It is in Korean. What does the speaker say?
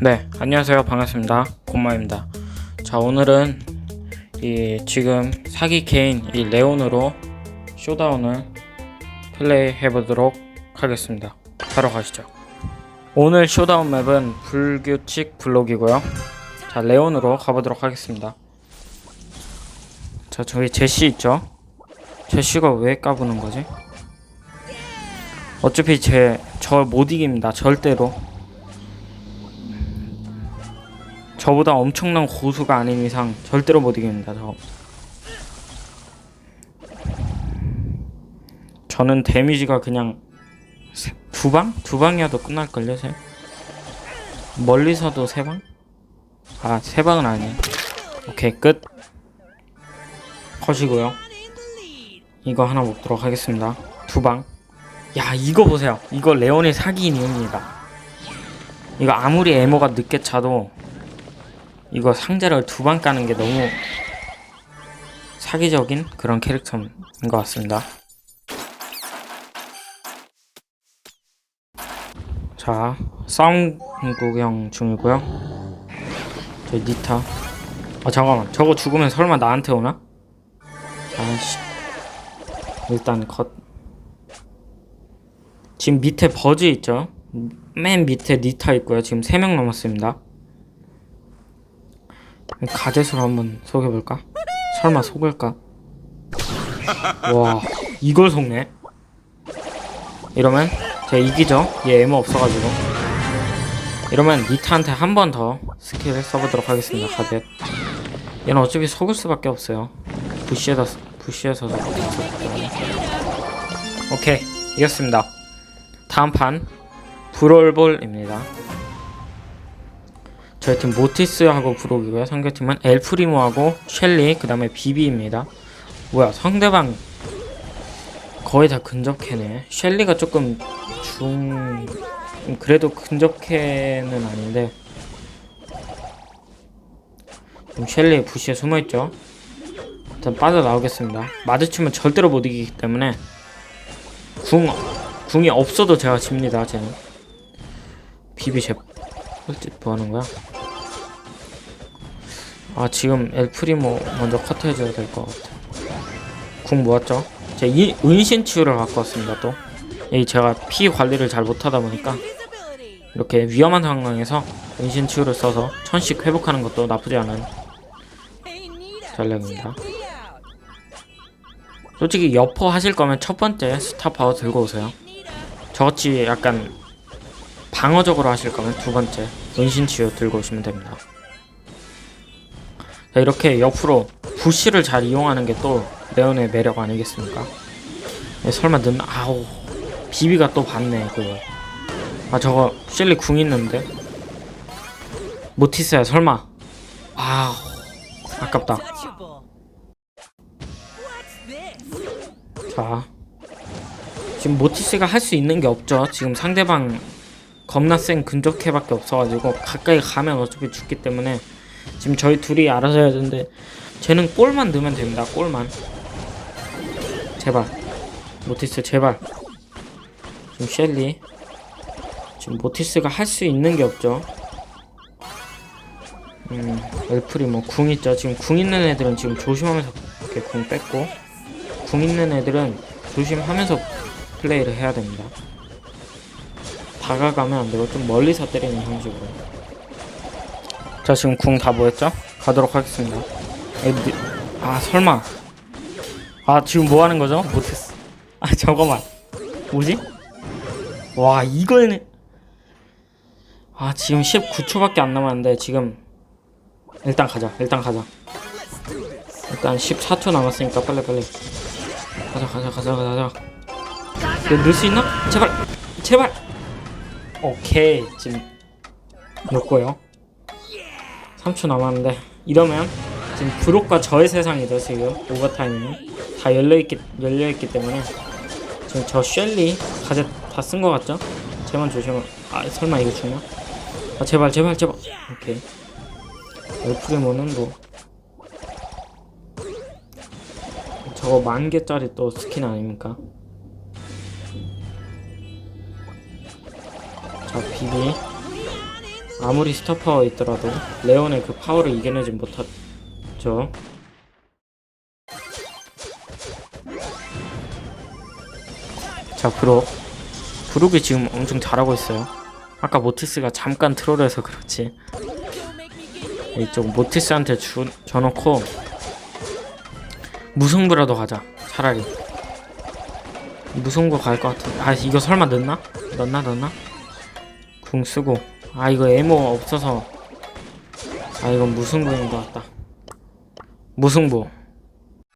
네, 안녕하세요. 반갑습니다. 곰마입니다. 자, 오늘은 이 지금 사기 개인 이 레온으로 쇼다운을 플레이 해보도록 하겠습니다. 바로 가시죠. 오늘 쇼다운 맵은 불규칙 블록이고요. 자, 레온으로 가보도록 하겠습니다. 자, 저기 제시 있죠? 제시가 왜 까부는 거지? 어차피 제 저 못 이깁니다. 절대로. 저보다 엄청난 고수가 아닌 이상 절대로 못 이깁니다. 저. 저는 데미지가 그냥 세- 두 방? 두 방이어도 끝날걸요, 세? 멀리서도 세 방? 아, 세 방은 아니에요. 오케이, 끝. 컷이고요. 이거 하나 먹도록 하겠습니다. 두 방. 야, 이거 보세요. 이거 레온의 사기인 이유입니다. 이거 아무리 에모가 늦게 차도 이거 상자를 두방 까는 게 너무 사기적인 그런 캐릭터인 것 같습니다. 자, 싸움 구경 중이고요. 저 니타. 아 잠깐만, 저거 죽으면 설마 나한테 오나? 아씨. 일단 컷. 지금 밑에 버즈 있죠? 맨 밑에 니타 있고요. 지금 3명 남았습니다. 가젯으로 한번 속여볼까? 설마 속을까? 와 이걸 속네? 이러면 제가 이기죠? 얘 에모 없어가지고. 이러면 니타한테 한 번 더 스킬을 써보도록 하겠습니다 가젯. 얘는 어차피 속을 수밖에 없어요. 부시에다 부시에서 오케이 이겼습니다. 다음 판 브롤볼입니다 저희 팀 모티스하고 브록이고요. 상대팀은 엘프리모하고 셸리, 그 다음에 비비입니다. 뭐야, 상대방 거의 다 근접캐네. 셸리가 조금 중... 좀 그래도 근접캐는 아닌데 지금 셸리 부시에 숨어있죠. 일단 빠져나오겠습니다. 마주치면 절대로 못 이기기 때문에 궁, 궁이 없어도 제가 집니다, 쟤는. 비비 제 꿀집 뭐 하는 거야? 아 지금 엘프리모 먼저 커트해줘야 될 것 같아. 궁 모았죠? 제 이, 은신 치유를 갖고 왔습니다 또. 이 제가 피 관리를 잘 못하다 보니까 이렇게 위험한 상황에서 은신 치유를 써서 천씩 회복하는 것도 나쁘지 않은 전략입니다. 솔직히 여포 하실 거면 첫 번째 스타 파워 들고 오세요. 저같이 약간 방어적으로 하실 거면 두 번째 은신 치유 들고 오시면 됩니다. 자, 이렇게 옆으로 부시를 잘 이용하는 게 또 레온의 매력 아니겠습니까? 네, 설마 는 아우 비비가 또 봤네 그거. 아 저거 셸리 궁 있는데 모티스야 설마. 아 아깝다. 자 지금 모티스가 할 수 있는 게 없죠. 지금 상대방 겁나 센 근접캐밖에 없어가지고 가까이 가면 어차피 죽기 때문에 지금 저희 둘이 알아서 해야 되는데 쟤는 골만 넣으면 됩니다 골만. 제발. 모티스 제발. 지금 셸리. 지금 모티스가 할 수 있는 게 없죠. 음 엘프리 뭐 궁 있죠. 지금 궁 있는 애들은 지금 조심하면서 이렇게 궁 뺐고 궁 있는 애들은 조심하면서 플레이를 해야 됩니다 다가가면 안 되고 좀 멀리서 때리는 형식으로. 자 지금 궁 다 모였죠? 가도록 하겠습니다. 애들 아 설마 아 지금 뭐 하는 거죠? 못했어. 아 잠깐만 뭐지? 와 이거는 아 지금 19초밖에 안 남았는데 지금 일단 가자 일단 가자 일단 14초 남았으니까 빨리 빨리 가자 가자 가자 가자 가자 넣을 수 있나? 제발 제발 오케이 지금 넣고요? 3초 남았는데. 이러면 지금 브록과 저의 세상이죠 지금. 오버타임이. 다 열려있기, 열려있기 때문에. 지금 저 셸리 가제 다쓴거 같죠? 제만 조심하 아 설마 이거 죽나? 아 제발 제발 제발. 오케이. 엘프리모는 뭐. 저거 만 개짜리 또 스킨 아닙니까? 자 비비 아무리 스타 파워 있더라도 레온의 그 파워를 이겨내지 못하죠. 자, 브룩. 브룩이 지금 엄청 잘하고 있어요. 아까 모티스가 잠깐 트롤해서 그렇지. 이쪽 모티스한테 주, 줘놓고 무승부라도 가자. 차라리. 무승부 갈 것 같은데. 아, 이거 설마 넣나? 넣나, 넣나? 궁 쓰고. 아, 이거 에모 없어서. 아, 이건 무승부인 것 같다. 무승부.